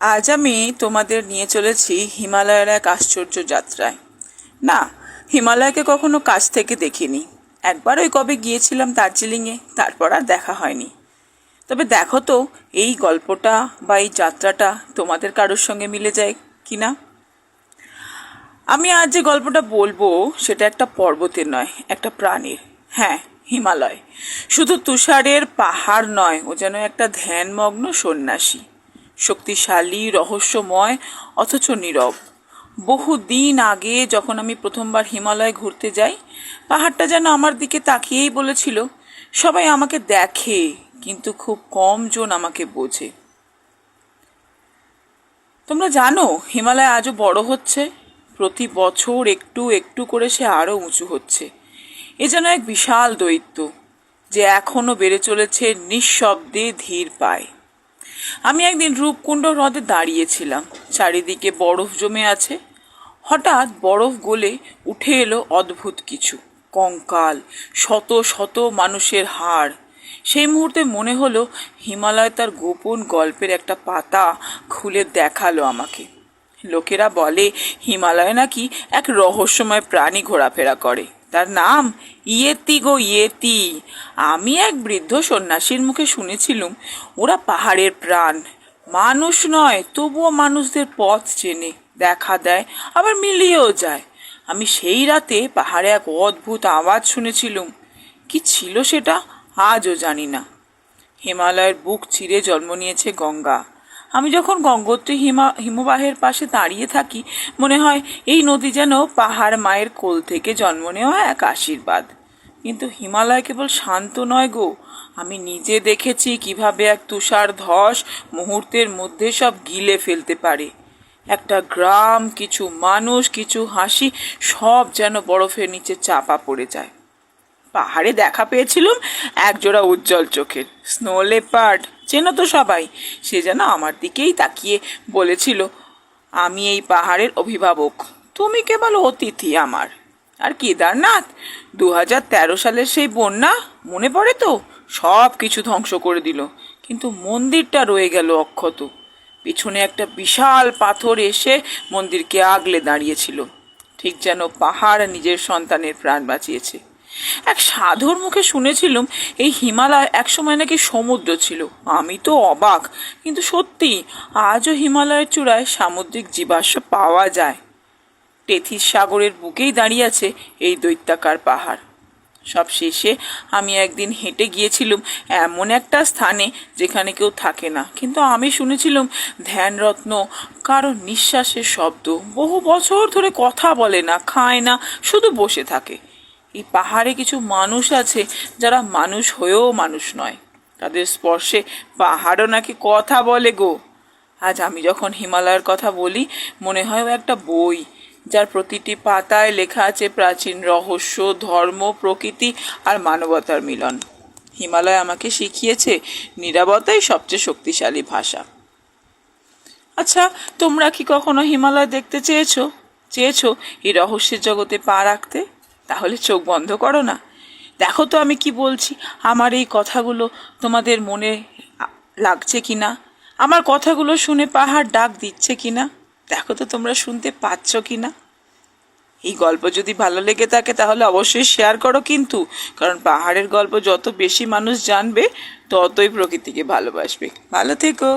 আজ আমি তোমাদের নিয়ে চলেছি হিমালয়ের এক আশ্চর্য যাত্রায়। না, হিমালয়কে কখনো কাছ থেকে দেখিনি। একবার ওই কবে গিয়েছিলাম দার্জিলিংয়ে, তারপর আর দেখা হয়নি। তবে দেখো তো, এই গল্পটা বা এই যাত্রাটা তোমাদের কারোর সঙ্গে মিলে যায় কি না আমি আজ যে গল্পটা বলব, সেটা একটা পর্বতের নয়, একটা প্রাণীর। হ্যাঁ হিমালয়। শুধু তুষারের পাহাড় নয়, ও যেন একটা ধ্যানমগ্ন সন্ন্যাসী। শক্তিশালী, রহস্যময়, অথচ নীরব। বহু দিন আগে যখন আমি প্রথমবার হিমালয় ঘুরতে যাই, পাহাড়টা যেন আমার দিকে তাকিয়েই বলেছিল, সবাই আমাকে দেখে, কিন্তু খুব কম জন আমাকে বোঝে। তোমরা জানো, হিমালয় আজও বড় হচ্ছে। প্রতি বছর একটু একটু করে সে আরও উঁচু হচ্ছে। এ যেন এক বিশাল দৈত্য, যে এখনও বেড়ে চলেছে নিঃশব্দে ধীর পায়। আমি একদিন রূপকুণ্ড হ্রদে দাঁড়িয়েছিলাম। চারিদিকে বরফ জমে আছে। হঠাৎ বরফ গলে উঠে এলো অদ্ভুত কিছু। কঙ্কাল, শত শত মানুষের হাড়। সেই মুহূর্তে মনে হলো হিমালয় তার গোপন গল্পের একটা পাতা খুলে দেখাল আমাকে। লোকেরা বলে, হিমালয় নাকি এক রহস্যময় প্রাণী ঘোরাফেরা করে। তার নাম ইয়েতি গো ইয়েতি। আমি এক বৃদ্ধ সন্ন্যাসীর মুখে শুনেছিলুম, ওরা পাহাড়ের প্রাণ। মানুষ নয়, তবুও মানুষদের পথ চেনে, দেখা দেয়, আবার মিলিয়েও যায়। আমি সেই রাতে পাহাড়ে এক অদ্ভুত আওয়াজ শুনেছিলুম। কি ছিল সেটা, আজও জানি না। হিমালয়ের বুক চিরে জন্ম নিয়েছে গঙ্গা। আমি যখন গঙ্গোত্রী হিমা, হিমবাহের পাশে দাঁড়িয়ে থাকি, মনে হয় এই নদী যেন পাহাড় মায়ের কোল থেকে জন্ম নেওয়া এক আশীর্বাদ। কিন্তু হিমালয় কেবল শান্ত নয় গো। আমি নিজে দেখেছি কীভাবে এক তুষার ধস মুহূর্তের মধ্যে সব গিলে ফেলতে পারে। একটা গ্রাম, কিছু মানুষ, কিছু হাসি, সব যেন বরফের নিচে চাপা পড়ে যায়। পাহাড়ে দেখা পেয়েছিলাম একজোড়া উজ্জ্বল চোখের। স্নো লেপার্ড চেনো তো সবাই, সে যেন আমার দিকেই তাকিয়ে বলেছিল, আমি এই পাহাড়ের অভিভাবক, তুমি কেবল অতিথি আমার। আর কেদারনাথ দু হাজার তেরো সালের সেই বন্যা, মনে পড়ে তো? সব কিছু ধ্বংস করে দিল, কিন্তু মন্দিরটা রয়ে গেল অক্ষত। পিছনে একটা বিশাল পাথর এসে মন্দিরকে আগলে দাঁড়িয়েছিল। ঠিক যেন পাহাড় নিজের সন্তানের প্রাণ বাঁচিয়েছে। এক সাধুর মুখে শুনেছিলাম এই হিমালয় একসময় নাকি সমুদ্র ছিল। আমি তো অবাক, কিন্তু সত্যি আজও হিমালয়ের চূড়ায় সামুদ্রিক জীবাশ্ম পাওয়া যায়। টেথিস সাগরের বুকেই দাঁড়িয়ে আছে এই দৈত্যাকার পাহাড়। সব শেষে আমি একদিন হেঁটে গিয়েছিলাম এমন একটা স্থানে যেখানে কেউ থাকে না, কিন্তু আমি শুনেছিলাম ধ্যানরত্ন কারও নিঃশ্বাসের শব্দ, বহু বছর ধরে কথা বলে না, খায় না, শুধু বসে থাকে। এই পাহাড়ে কিছু মানুষ আছে যারা মানুষ হয়েও মানুষ নয়। তাদের স্পর্শে পাহাড়ও নাকি কথা বলে গো। আজ আমি যখন হিমালয়ের কথা বলি, মনে হয় ও একটা বই, যার প্রতিটি পাতায় লেখা আছে প্রাচীন রহস্য, ধর্ম, প্রকৃতি আর মানবতার মিলন। হিমালয় আমাকে শিখিয়েছে নিরাপত্তাই সবচেয়ে শক্তিশালী ভাষা। আচ্ছা তোমরা কি কখনো হিমালয় দেখতে চেয়েছো? চেয়েছো এই রহস্যের জগতে পা রাখতে? তাহলে চোখ বন্ধ করো না। দেখো তো আমি কি বলছি, আমার এই কথাগুলো তোমাদের মনে লাগছে কি না আমার কথাগুলো শুনে পাহাড় ডাক দিচ্ছে কি না দেখো তো তোমরা শুনতে পাচ্ছ কি না এই গল্প যদি ভালো লেগে থাকে তাহলে অবশ্যই শেয়ার করো কিন্তু, কারণ পাহাড়ের গল্প যত বেশি মানুষ জানবে, ততই প্রকৃতিকে ভালোবাসবে। ভালো থেকো।